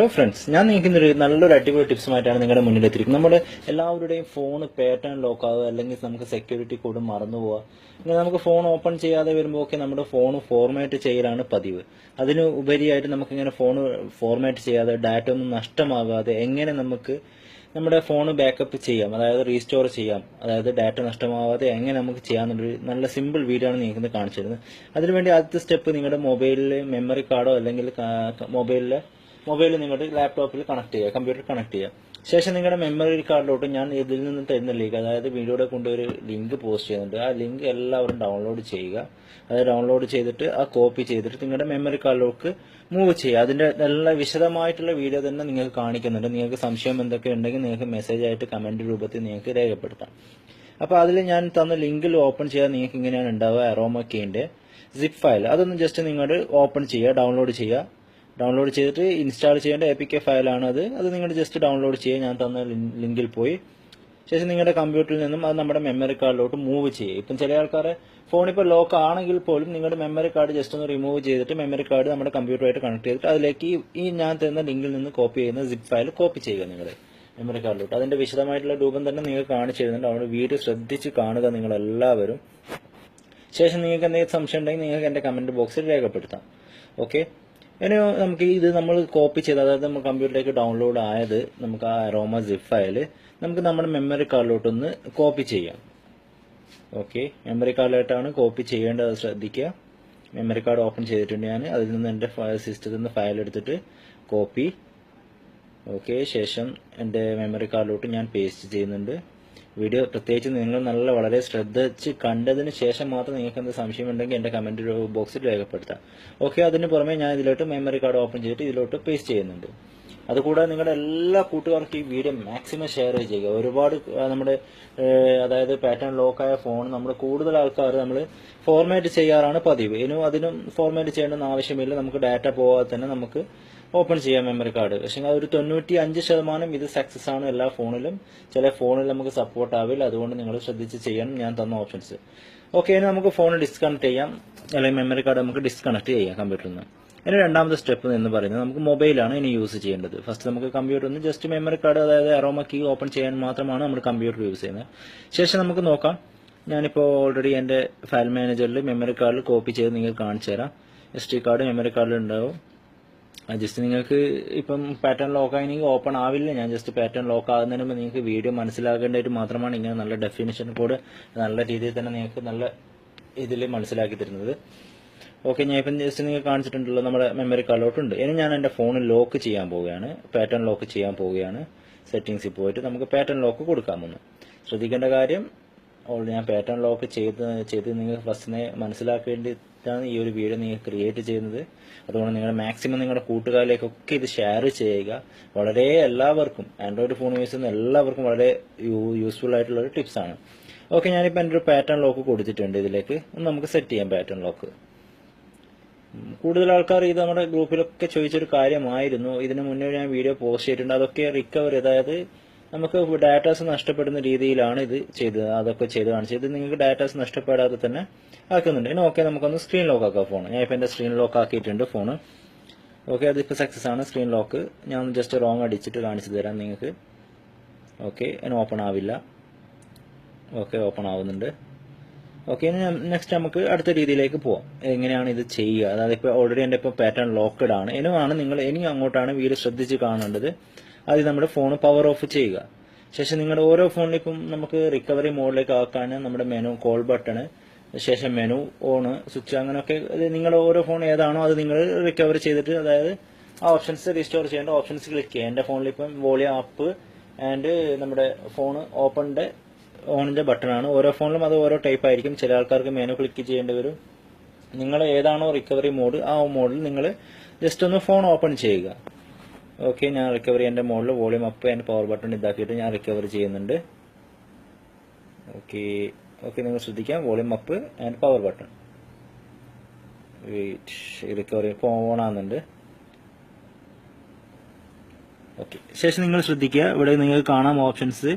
Hello friends ഞാൻ നിങ്ങൾക്ക് ഇന്നൊരു നല്ലൊരു അടിപൊളി ടിപ്സുമായിട്ടാണ് നിങ്ങളുടെ മുന്നിൽ എത്തിയിരിക്കുന്നത് നമ്മുടെ എല്ലാവരുടെയും ഫോൺ പാറ്റേൺ ലോക്ക് ആവുക അല്ലെങ്കിൽ നമുക്ക് സെക്യൂരിറ്റി കോഡ് മറന്നു പോവുക. ഇങ്ങനെ നമുക്ക് ഫോൺ ഓപ്പൺ ചെയ്യാതെ വരുമ്പോൾ ഒക്കെ നമ്മുടെ ഫോൺ ഫോർമാറ്റ് ചെയ്യലാണ് പതിവ്. അതിന് ഉപരിയായിട്ട് നമുക്കിങ്ങനെ ഫോൺ ഫോർമാറ്റ് ചെയ്യാതെ ഡാറ്റ ഒന്നും നഷ്ടമാകാതെ എങ്ങനെ നമുക്ക് നമ്മുടെ ഫോൺ ബാക്കപ്പ് ചെയ്യാം അതായത് റീസ്റ്റോർ ചെയ്യാം. അതായത് ഡാറ്റ നഷ്ടമാവാതെ എങ്ങനെ നമുക്ക് ചെയ്യാമെന്നൊരു നല്ല സിമ്പിൾ വീഡിയോ ആണ് നിങ്ങൾക്ക് കാണിച്ചിരുന്നത് അതിനുവേണ്ടി ആദ്യത്തെ സ്റ്റെപ്പ് നിങ്ങളുടെ മൊബൈലിൽ മെമ്മറി കാർഡോ അല്ലെങ്കിൽ മൊബൈലിലെ മൊബൈൽ നിങ്ങളുടെ ലാപ്ടോപ്പിൽ കണക്ട് ചെയ്യുക കമ്പ്യൂട്ടർ കണക്ട് ചെയ്യുക. ശേഷം നിങ്ങളുടെ മെമ്മറി കാർഡിലോട്ട് ഞാൻ ഇതിൽ നിന്ന് തരുന്ന ലിങ്ക് അതായത് വീഡിയോയുടെ കൊണ്ട് ഒരു ലിങ്ക് പോസ്റ്റ് ചെയ്യുന്നുണ്ട്. ആ ലിങ്ക് എല്ലാവരും ഡൗൺലോഡ് ചെയ്യുക. അത് ഡൗൺലോഡ് ചെയ്തിട്ട് ആ കോപ്പി ചെയ്തിട്ട് നിങ്ങളുടെ മെമ്മറി കാർഡിലേക്ക് മൂവ് ചെയ്യുക. അതിന്റെ നല്ല വിശദമായിട്ടുള്ള വീഡിയോ തന്നെ നിങ്ങൾക്ക് കാണിക്കുന്നുണ്ട്. നിങ്ങൾക്ക് സംശയം എന്തൊക്കെ ഉണ്ടെങ്കിൽ നിങ്ങൾക്ക് മെസ്സേജ് ആയിട്ട് കമന്റ് രൂപത്തിൽ നിങ്ങൾക്ക് രേഖപ്പെടുത്താം. അപ്പോൾ അതിൽ ഞാൻ തന്ന ലിങ്കിൽ ഓപ്പൺ ചെയ്യാൻ നിങ്ങൾക്ക് ഇങ്ങനെയാണ് ഉണ്ടാവുക. അറോമക്കിന്റെ സിപ്പ് ഫയൽ അതൊന്ന് ജസ്റ്റ് നിങ്ങൾ ഓപ്പൺ ചെയ്യുക ഡൗൺലോഡ് ചെയ്യുക. ഡൗൺലോഡ് ചെയ്തിട്ട് ഇൻസ്റ്റാൾ ചെയ്യേണ്ട എ പി കെ ഫയലാണ് അത്. അത് നിങ്ങൾ ജസ്റ്റ് ഡൗൺലോഡ് ചെയ്യുക ഞാൻ തന്ന ലിങ്കിൽ പോയി. ശേഷം നിങ്ങളുടെ കമ്പ്യൂട്ടറിൽ നിന്നും അത് നമ്മുടെ മെമ്മറി കാർഡിലോട്ട് മൂവ് ചെയ്യുക. ഇപ്പം ചില ആൾക്കാരെ ഫോൺ ഇപ്പോൾ ലോക്ക് ആണെങ്കിൽ പോലും നിങ്ങളുടെ മെമ്മറി കാർഡ് ജസ്റ്റ് ഒന്ന് റിമൂവ് ചെയ്തിട്ട് മെമ്മറി കാർഡ് നമ്മുടെ കമ്പ്യൂട്ടറുമായിട്ട് കണക്ട് ചെയ്തിട്ട് അതിലേക്ക് ഈ- ഞാൻ തരുന്ന ലിങ്കിൽ നിന്ന് കോപ്പി ചെയ്യുന്ന സിപ്പ് ഫയൽ കോപ്പി ചെയ്യുക നിങ്ങൾ മെമ്മറി കാർഡിലോട്ട് അതിന്റെ വിശദമായിട്ടുള്ള രൂപം തന്നെ നിങ്ങൾക്ക് കാണിച്ചു തരുന്നുണ്ട്. അവിടെ വീഡിയോ ശ്രദ്ധിച്ച് കാണുക നിങ്ങൾ എല്ലാവരും ശേഷം നിങ്ങൾക്ക് എന്തെങ്കിലും സംശയം ഉണ്ടെങ്കിൽ നിങ്ങൾക്ക് എന്റെ കമന്റ് ബോക്സിൽ രേഖപ്പെടുത്താം. ഓക്കെ ഇനി നമുക്ക് ഇത് നമ്മൾ കോപ്പി ചെയ്ത് അതായത് നമ്മൾ കമ്പ്യൂട്ടറിലേക്ക് ഡൗൺലോഡ് ആയത് നമുക്ക് ആ അറോമ സിപ്പ് ഫയൽ നമുക്ക് നമ്മുടെ മെമ്മറി കാർഡിലോട്ടൊന്ന് കോപ്പി ചെയ്യാം. ഓക്കെ മെമ്മറി കാർഡിലായിട്ടാണ് കോപ്പി ചെയ്യേണ്ടത് ശ്രദ്ധിക്കുക. മെമ്മറി കാർഡ് ഓപ്പൺ ചെയ്തിട്ടുണ്ട് ഞാൻ. അതിൽ നിന്ന് എന്റെ സിസ്റ്റത്തിൽ നിന്ന് ഫയൽ എടുത്തിട്ട് കോപ്പി ഓക്കെ ശേഷം എന്റെ മെമ്മറി കാർഡിലോട്ട് ഞാൻ പേസ്റ്റ് ചെയ്യുന്നുണ്ട്. വീഡിയോ പ്രത്യേകിച്ച് നിങ്ങൾ നല്ല വളരെ ശ്രദ്ധിച്ച് കണ്ടതിന് ശേഷം മാത്രം നിങ്ങൾക്ക് എന്ത് സംശയം ഉണ്ടെങ്കിൽ എന്റെ കമന്റ് ബോക്സിൽ രേഖപ്പെടുത്താം. ഓക്കെ അതിന് പുറമെ ഞാൻ ഇതിലോട്ട് മെമ്മറി കാർഡ് ഓപ്പൺ ചെയ്തിട്ട് ഇതിലോട്ട് പേസ്റ്റ് ചെയ്യുന്നുണ്ട്. അതുകൂടാതെ നിങ്ങളുടെ എല്ലാ കൂട്ടുകാർക്കും ഈ വീഡിയോ മാക്സിമം ഷെയർ ചെയ്യുക. ഒരുപാട് നമ്മുടെ അതായത് പാറ്റേൺ ലോക്കായ ഫോൺ നമ്മൾ കൂടുതൽ ആൾക്കാർ നമ്മൾ ഫോർമാറ്റ് ചെയ്യാറാണ് പതിവ്. ഇനി അതിനും ഫോർമാറ്റ് ചെയ്യേണ്ടെന്ന് ആവശ്യമില്ല. നമുക്ക് ഡാറ്റ പോവാതെ തന്നെ നമുക്ക് ഓപ്പൺ ചെയ്യാം മെമ്മറി കാർഡ് പക്ഷേ ഒരു തൊണ്ണൂറ്റി അഞ്ച് ശതമാനം ഇത് സക്സസ് ആണ് എല്ലാ ഫോണിലും ചില ഫോണിൽ നമുക്ക് സപ്പോർട്ട് ആവില്ല. അതുകൊണ്ട് നിങ്ങൾ ശ്രദ്ധിച്ച് ചെയ്യണം. ഞാൻ തന്ന ഓപ്ഷൻസ് ഓക്കെ ഇനി നമുക്ക് ഫോൺ ഡിസ്കണക്ട് ചെയ്യാം. അല്ലെങ്കിൽ മെമ്മറി കാർഡ് നമുക്ക് ഡിസ്കണക്ട് ചെയ്യാം കമ്പ്യൂട്ടറിൽ നിന്ന് ഇനി രണ്ടാമത്തെ സ്റ്റെപ്പ് എന്ന് പറയുന്നത് നമുക്ക് മൊബൈലാണ് ഇനി യൂസ് ചെയ്യേണ്ടത്. ഫസ്റ്റ് നമുക്ക് കമ്പ്യൂട്ടറിൽ ഒന്ന് ജസ്റ്റ് മെമ്മറി കാർഡ് അതായത് അറോമ കീ ഓപ്പൺ ചെയ്യാൻ മാത്രമാണ് നമ്മൾ കമ്പ്യൂട്ടർ യൂസ് ചെയ്യുന്നത്. ശേഷം നമുക്ക് നോക്കാം. ഞാനിപ്പോൾ ഓൾറെഡി എന്റെ ഫയൽ മാനേജറിൽ മെമ്മറി കാർഡിൽ കോപ്പി ചെയ്ത് നിങ്ങൾക്ക് കാണിച്ചു തരാം എസ് ടി കാർഡ് മെമ്മറി കാർഡിൽ ഉണ്ടാവും. ജസ്റ്റ് നിങ്ങൾക്ക് ഇപ്പം പാറ്റേൺ ലോക്ക് ആണെങ്കിൽ ഓപ്പൺ ആവില്ല. ഞാൻ ജസ്റ്റ് പാറ്റേൺ ലോക്ക് ആകുന്നതിന് മുമ്പ് നിങ്ങൾക്ക് വീഡിയോ മനസ്സിലാക്കേണ്ടതായിട്ട് മാത്രമാണ് ഇങ്ങനെ നല്ല ഡെഫിനിഷൻ കോഡ് നല്ല രീതിയിൽ തന്നെ നിങ്ങൾക്ക് നല്ല ഇതിൽ മനസ്സിലാക്കി തരുന്നത്. ഓക്കെ ഞാൻ ഇപ്പം ജസ്റ്റ് നിങ്ങൾക്ക് കാണിച്ചിട്ടുണ്ടല്ലോ നമ്മുടെ മെമ്മറി കാർഡിലോട്ടുണ്ട് ഇനി ഞാൻ എന്റെ ഫോൺ ലോക്ക് ചെയ്യാൻ പോവുകയാണ്. പാറ്റേൺ ലോക്ക് ചെയ്യാൻ പോവുകയാണ്. സെറ്റിങ്സിൽ പോയിട്ട് നമുക്ക് പാറ്റേൺ ലോക്ക് കൊടുക്കാമെന്ന് ശ്രദ്ധിക്കേണ്ട കാര്യം ഓൾ ഞാൻ പാറ്റേൺ ലോക്ക് ചെയ്ത് ചെയ്ത് നിങ്ങൾക്ക് ഫസ്റ്റിനെ മനസ്സിലാക്കേണ്ടിയിട്ടാണ് ഈ ഒരു വീഡിയോ നിങ്ങൾ ക്രിയേറ്റ് ചെയ്യുന്നത്. അതുകൊണ്ട് നിങ്ങൾ മാക്സിമം നിങ്ങളുടെ കൂട്ടുകാരിലേക്കൊക്കെ ഇത് ഷെയർ ചെയ്യുക. വളരെ എല്ലാവർക്കും ആൻഡ്രോയിഡ് ഫോൺ യൂസ് ചെയ്യുന്ന എല്ലാവർക്കും വളരെ യൂസ്ഫുൾ ആയിട്ടുള്ള ഒരു ടിപ്സാണ് ഓക്കെ ഞാനിപ്പോൾ എന്റെ ഒരു പാറ്റേൺ ലോക്ക് കൊടുത്തിട്ടുണ്ട് ഇതിലേക്ക്. നമുക്ക് സെറ്റ് ചെയ്യാം പാറ്റേൺ ലോക്ക് കൂടുതൽ ആൾക്കാർ ഇത് നമ്മുടെ ഗ്രൂപ്പിലൊക്കെ ചോദിച്ചൊരു കാര്യമായിരുന്നു. ഇതിന് മുന്നേ ഞാൻ വീഡിയോ പോസ്റ്റ് ചെയ്തിട്ടുണ്ട്. അതൊക്കെ റിക്കവർ അതായത് നമുക്ക് ഡാറ്റാസ് നഷ്ടപ്പെടുന്ന രീതിയിലാണ് ഇത് ചെയ്തത് അതൊക്കെ ചെയ്ത് കാണിച്ചത്. നിങ്ങൾക്ക് ഡാറ്റാസ് നഷ്ടപ്പെടാതെ തന്നെ ആക്കുന്നുണ്ട്. ഇനി ഓക്കെ നമുക്കൊന്ന് സ്ക്രീൻ ലോക്ക് ആക്കാം ഫോൺ ഞാൻ ഇപ്പം എന്റെ സ്ക്രീൻ ലോക്ക് ആക്കിയിട്ടുണ്ട് ഫോൺ ഓക്കെ അതിപ്പോൾ സക്സസ് ആണ്. സ്ക്രീൻ ലോക്ക് ഞാൻ ജസ്റ്റ് റോങ് അടിച്ചിട്ട് കാണിച്ചു തരാം നിങ്ങൾക്ക്. ഓക്കെ ഇനി ഓപ്പൺ ആവില്ല. ഓക്കെ ഓപ്പൺ ആവുന്നുണ്ട്. ഓക്കെ ഇനി നെക്സ്റ്റ് നമുക്ക് അടുത്ത രീതിയിലേക്ക് പോവാം. എങ്ങനെയാണ് ഇത് ചെയ്യുക? അതായത് ഇപ്പോൾ ഓൾറെഡി എന്റെ ഇപ്പോൾ പാറ്റേൺ ലോക്കഡ് ആണ്. ഇനിയാണ് നിങ്ങൾ ഇനി അങ്ങോട്ടാണ് വീഡിയോ ശ്രദ്ധിച്ച് കാണേണ്ടത്. ആദ്യം നമ്മുടെ ഫോൺ പവർ ഓഫ് ചെയ്യുക. ശേഷം നിങ്ങളുടെ ഓരോ ഫോണിലേക്കും നമുക്ക് റിക്കവറി മോഡിലേക്ക് ആക്കാൻ നമ്മുടെ മെനു കോൾ ബട്ടണ് ശേഷം മെനു ഓണ് സ്വിച്ച് അങ്ങനെയൊക്കെ. നിങ്ങളുടെ ഓരോ ഫോൺ ഏതാണോ അത് നിങ്ങൾ റിക്കവർ ചെയ്തിട്ട് അതായത് ആ ഓപ്ഷൻസ് റീസ്റ്റോർ ചെയ്യേണ്ട ഓപ്ഷൻസ് ക്ലിക്ക് ചെയ്യുക. എന്റെ ഫോണിൽ ഇപ്പം വോളിയം ആപ്പ് ആൻഡ് നമ്മുടെ ഫോൺ ഓപ്പണിന്റെ ഓണിന്റെ ബട്ടൺ ആണ്. ഓരോ ഫോണിലും അത് ഓരോ ടൈപ്പ് ആയിരിക്കും. ചില ആൾക്കാർക്ക് മെനു ക്ലിക്ക് ചെയ്യേണ്ടി വരും. നിങ്ങൾ ഏതാണോ റിക്കവറി മോഡ് ആ മോഡിൽ നിങ്ങൾ ജസ്റ്റ് ഒന്ന് ഫോൺ ഓപ്പൺ ചെയ്യുക. ഓക്കെ ഞാൻ റിക്കവറി എന്റെ മുകളിൽ volume up and power button ഇതാക്കിയിട്ട് ഞാൻ റിക്കവർ ചെയ്യുന്നുണ്ട്. ഓക്കെ ഓക്കെ നിങ്ങൾ ശ്രദ്ധിക്കാം. Volume up and power button wait recovery phone on okay ശേഷം നിങ്ങൾ ശ്രദ്ധിക്കുക. ഇവിടെ നിങ്ങൾക്ക് കാണാം ഓപ്ഷൻസ്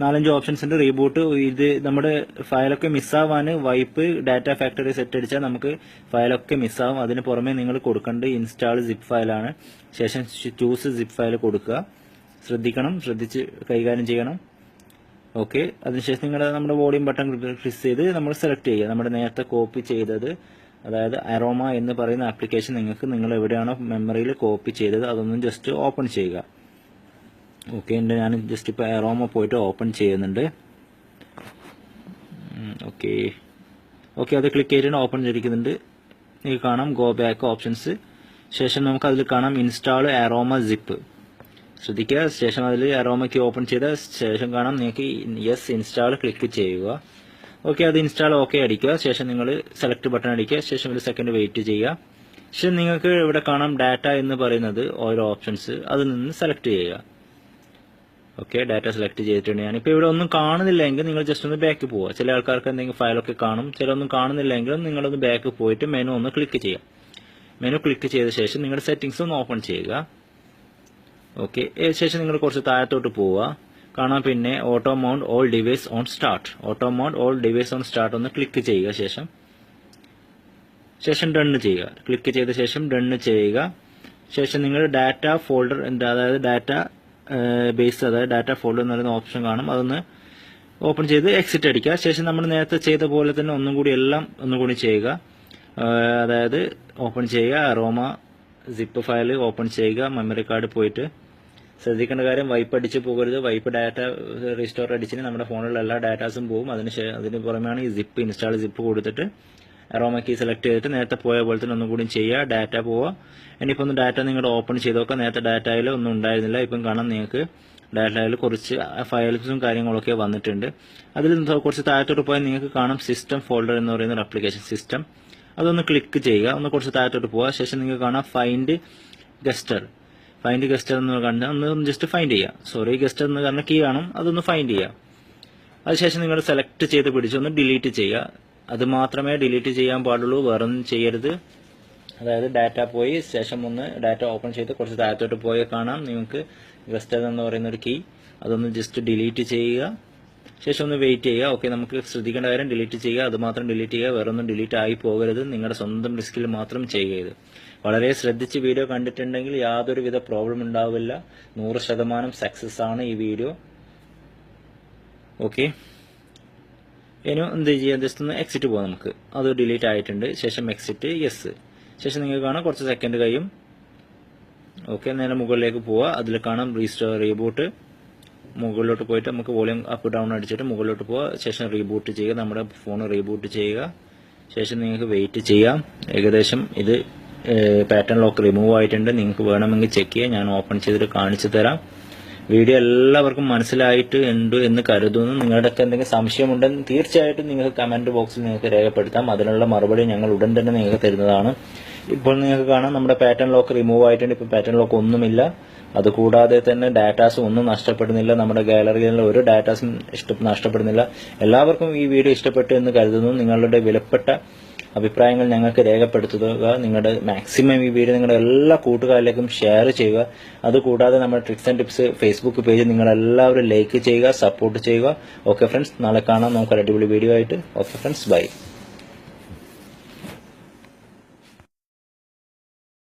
നാലഞ്ച് ഓപ്ഷൻസ് ഉണ്ട്. റീബൂട്ട് ഇത് നമ്മുടെ ഫയലൊക്കെ മിസ്സാവാൻ വൈപ്പ് ഡാറ്റ ഫാക്ടറി സെറ്റ് അടിച്ചാൽ നമുക്ക് ഫയലൊക്കെ മിസ്സാവും അതിന് പുറമെ നിങ്ങൾ കൊടുക്കേണ്ടത് ഇൻസ്റ്റാൾ സിപ്പ് ഫയലാണ് ശേഷം ചൂസ് സിപ്പ് ഫയൽ കൊടുക്കുക. ശ്രദ്ധിക്കണം ശ്രദ്ധിച്ച് കൈകാര്യം ചെയ്യണം. ഓക്കെ അതിനുശേഷം നിങ്ങൾ നമ്മുടെ വോളിയം ബട്ടൺ ക്ലിക്ക് ചെയ്ത് നമ്മൾ സെലക്ട് ചെയ്യുക. നമ്മുടെ നേരത്തെ കോപ്പി ചെയ്തത് അതായത് അറോമ എന്ന് പറയുന്ന ആപ്ലിക്കേഷൻ നിങ്ങൾക്ക് നിങ്ങൾ എവിടെയാണോ മെമ്മറിയിൽ കോപ്പി ചെയ്തത് അതൊന്നും ജസ്റ്റ് ഓപ്പൺ ചെയ്യുക. ഓക്കെ എന്റെ ഞാൻ ജസ്റ്റ് ഇപ്പോൾ എറോമ പോയിട്ട് ഓപ്പൺ ചെയ്യുന്നുണ്ട്. ഓക്കെ ഓക്കെ അത് ക്ലിക്ക് ചെയ്തിട്ട് ഓപ്പൺ ചെയ്തിരിക്കുന്നുണ്ട്. നിങ്ങൾക്ക് കാണാം ഗോ ബാക്ക് ഓപ്ഷൻസ് ശേഷം നമുക്ക് അതിൽ കാണാം ഇൻസ്റ്റാൾ അറോമ സിപ്പ് ശ്രദ്ധിക്കുക ശേഷം അതിൽ അറോമയ്ക്ക് ഓപ്പൺ ചെയ്ത ശേഷം കാണാം നിങ്ങൾക്ക് യെസ് ഇൻസ്റ്റാൾ ക്ലിക്ക് ചെയ്യുക. ഓക്കെ അത് ഇൻസ്റ്റാൾ ഓക്കെ അടിക്കുക. ശേഷം നിങ്ങൾ സെലക്ട് ബട്ടൺ അടിക്കുക. ശേഷം ഒരു സെക്കൻഡ് വെയിറ്റ് ചെയ്യുക. ശേഷം നിങ്ങൾക്ക് ഇവിടെ കാണാം ഡാറ്റ എന്ന് പറയുന്നത് ഓരോ ഓപ്ഷൻസ് അതിൽ നിന്ന് സെലക്ട് ചെയ്യുക. ഓക്കെ ഡാറ്റ സെലക്ട് ചെയ്തിട്ടുണ്ട്. ഞാൻ ഇപ്പോൾ ഇവിടെ ഒന്നും കാണുന്നില്ലെങ്കിൽ നിങ്ങൾ ജസ്റ്റ് ഒന്ന് ബാക്ക് പോവുക. ചില ആൾക്കാർക്ക് എന്തെങ്കിലും ഫയലൊക്കെ കാണും ചില ഒന്നും കാണുന്നില്ലെങ്കിലും നിങ്ങളൊന്ന് ബാക്ക് പോയിട്ട് മെനു ഒന്ന് ക്ലിക്ക് ചെയ്യാം മെനു ക്ലിക്ക് ചെയ്ത ശേഷം നിങ്ങളുടെ സെറ്റിംഗ്സ് ഒന്ന് ഓപ്പൺ ചെയ്യുക. ഓക്കെ ശേഷം നിങ്ങൾ കുറച്ച് താഴത്തോട്ട് പോവുക. കാണാം പിന്നെ auto mount all device on start auto mount all device on start ഒന്ന് ക്ലിക്ക് ചെയ്യുക ശേഷം. ശേഷം ഡണ്ണ് ചെയ്യുക. ക്ലിക്ക് ചെയ്ത ശേഷം ഡണ്ണ് ചെയ്യുക. ശേഷം നിങ്ങൾ ഡാറ്റ ഫോൾഡർ അതായത് ഡാറ്റ ബേസ് അതായത് ഡാറ്റ ഫോൾഡർ എന്ന് പറയുന്ന ഓപ്ഷൻ കാണും. അതൊന്ന് ഓപ്പൺ ചെയ്ത് എക്സിറ്റ് അടിക്കുക. ശേഷം നമ്മൾ നേരത്തെ ചെയ്ത പോലെ തന്നെ ഒന്നും കൂടി എല്ലാം ഒന്നും കൂടി ചെയ്യുക. അതായത് ഓപ്പൺ ചെയ്യുക അറോമ സിപ്പ് ഫയൽ ഓപ്പൺ ചെയ്യുക മെമ്മറി കാർഡ് പോയിട്ട് ശ്രദ്ധിക്കേണ്ട കാര്യം വൈപ്പ് അടിച്ച് പോകരുത്. വൈപ്പ് ഡാറ്റ റീസ്റ്റോർ അടിച്ചിന് നമ്മുടെ ഫോണിലുള്ള എല്ലാ ഡാറ്റാസും പോകും അതിന് അതിന് പുറമെയാണ് ഈ സിപ്പ് ഇൻസ്റ്റാൾ സിപ്പ് കൊടുത്തിട്ട് അറോമ കീ സെലക്ട് ചെയ്തിട്ട് നേരത്തെ പോയ പോലെ തന്നെ ഒന്നും കൂടി ചെയ്യുക ഡാറ്റ പോവുക ഇനിയിപ്പോൾ ഒന്ന് ഡാറ്റ നിങ്ങൾ ഓപ്പൺ ചെയ്ത് നോക്കുക നേരത്തെ ഡാറ്റയിൽ ഒന്നും ഉണ്ടായിരുന്നില്ല. ഇപ്പം കാണാം നിങ്ങൾക്ക് ഡാറ്റയിൽ കുറച്ച് ഫയൽസും കാര്യങ്ങളൊക്കെ വന്നിട്ടുണ്ട്. അതിൽ നിന്ന് കുറച്ച് താഴത്തോട്ട് പോയാൽ നിങ്ങൾക്ക് കാണാം സിസ്റ്റം ഫോൾഡർ എന്ന് പറയുന്ന ഒരു അപ്ലിക്കേഷൻ സിസ്റ്റം അതൊന്ന് ക്ലിക്ക് ചെയ്യുക. ഒന്ന് കുറച്ച് താഴത്തോട്ട് പോവുക ശേഷം നിങ്ങൾക്ക് കാണാം ഫൈൻഡ് ഗസ്റ്റർ ഫൈൻഡ് ഗസ്റ്റർ എന്ന് കണ്ട് ഒന്ന് ജസ്റ്റ് ഫൈൻഡ് ചെയ്യുക സോറി ഗസ്റ്റർ എന്ന് പറഞ്ഞ കീ കാണും. അതൊന്ന് ഫൈൻഡ് ചെയ്യുക അതിനുശേഷം നിങ്ങൾ സെലക്ട് ചെയ്ത് പിടിച്ച് ഒന്ന് ഡിലീറ്റ് ചെയ്യുക. അത് മാത്രമേ ഡിലീറ്റ് ചെയ്യാൻ പാടുള്ളൂ വേറെ ഒന്നും ചെയ്യരുത്. അതായത് ഡാറ്റ പോയി ശേഷം ഒന്ന് ഡാറ്റ ഓപ്പൺ ചെയ്ത് കുറച്ച് താഴത്തോട്ട് പോയി കാണാം. നിങ്ങൾക്ക് വെസ്റ്റേൺ എന്ന് പറയുന്ന ഒരു കീ അതൊന്ന് ജസ്റ്റ് ഡിലീറ്റ് ചെയ്യുക. ശേഷം ഒന്ന് വെയിറ്റ് ചെയ്യുക. ഓക്കെ നമുക്ക് ശ്രദ്ധിക്കേണ്ട കാര്യം ഡിലീറ്റ് ചെയ്യുക. അത് മാത്രം ഡിലീറ്റ് ചെയ്യുക. വേറെ ഒന്നും ഡിലീറ്റ് ആയി പോകരുത്. നിങ്ങളുടെ സ്വന്തം റിസ്കിൽ മാത്രം ചെയ്യുക ഇത് വളരെ ശ്രദ്ധിച്ച് വീഡിയോ കണ്ടിട്ടുണ്ടെങ്കിൽ യാതൊരുവിധ പ്രോബ്ലം ഉണ്ടാവില്ല. നൂറ് ശതമാനം സക്സസ് ആണ് ഈ വീഡിയോ ഓക്കെ ഇനി എന്ത് ചെയ്യാം? ജസ്റ്റ് ഒന്ന് എക്സിറ്റ് പോകാം നമുക്ക്. അത് ഡിലീറ്റ് ആയിട്ടുണ്ട്. ശേഷം എക്സിറ്റ് യെസ് ശേഷം നിങ്ങൾക്ക് കാണാം കുറച്ച് സെക്കൻഡ് കഴിയും. ഓക്കെ നേരെ മുകളിലേക്ക് പോവുക അതിൽ കാണാം റീസ്റ്റോർ റീബൂട്ട് മുകളിലോട്ട് പോയിട്ട് നമുക്ക് വോളിയം അപ്പ് ഡൗൺ അടിച്ചിട്ട് മുകളിലോട്ട് പോവുക ശേഷം റീബൂട്ട് ചെയ്യുക. നമ്മുടെ ഫോൺ റീബൂട്ട് ചെയ്യുക. ശേഷം നിങ്ങൾക്ക് വെയിറ്റ് ചെയ്യാം. ഏകദേശം ഇത് പാറ്റേൺ ലോക്ക് റിമൂവ് ആയിട്ടുണ്ട്. നിങ്ങൾക്ക് വേണമെങ്കിൽ ചെക്ക് ചെയ്യാം. ഞാൻ ഓപ്പൺ ചെയ്തിട്ട് കാണിച്ചു തരാം. വീഡിയോ എല്ലാവർക്കും മനസ്സിലായിട്ട് ഉണ്ട് എന്ന് കരുതുന്നു. നിങ്ങളുടെയൊക്കെ എന്തെങ്കിലും സംശയമുണ്ടെങ്കിൽ തീർച്ചയായിട്ടും നിങ്ങൾക്ക് കമന്റ് ബോക്സിൽ നിങ്ങൾക്ക് രേഖപ്പെടുത്താം. അതിനുള്ള മറുപടി ഞങ്ങൾ ഉടൻ തന്നെ നിങ്ങൾക്ക് തരുന്നതാണ്. ഇപ്പോൾ നിങ്ങൾക്ക് കാണാം നമ്മുടെ പാറ്റേൺ ലോക്ക് റിമൂവ് ആയിട്ടുണ്ട്. ഇപ്പോൾ പാറ്റേൺ ലോക്ക് ഒന്നുമില്ല. അതുകൂടാതെ തന്നെ ഡാറ്റാസ് ഒന്നും നഷ്ടപ്പെടുന്നില്ല. നമ്മുടെ ഗാലറിയിലുള്ള ഒരു ഡാറ്റാസും നഷ്ടപ്പെടുന്നില്ല. എല്ലാവർക്കും ഈ വീഡിയോ ഇഷ്ടപ്പെട്ടു എന്ന് കരുതുന്നു. നിങ്ങളുടെ വിലപ്പെട്ട അഭിപ്രായങ്ങൾ ഞങ്ങൾക്ക് രേഖപ്പെടുത്തുക നിങ്ങളുടെ മാക്സിമം ഈ വീഡിയോ നിങ്ങളുടെ എല്ലാ കൂട്ടുകാരിലേക്കും ഷെയർ ചെയ്യുക. അതുകൂടാതെ നമ്മുടെ tricks and tips Facebook page നിങ്ങളെല്ലാവരും ലൈക്ക് ചെയ്യുക സപ്പോർട്ട് ചെയ്യുക. ഓക്കെ ഫ്രണ്ട്സ് നാളെ കാണാം. നമുക്കൊരു അടിപൊളി വീഡിയോ ആയിട്ട്. Okay friends bye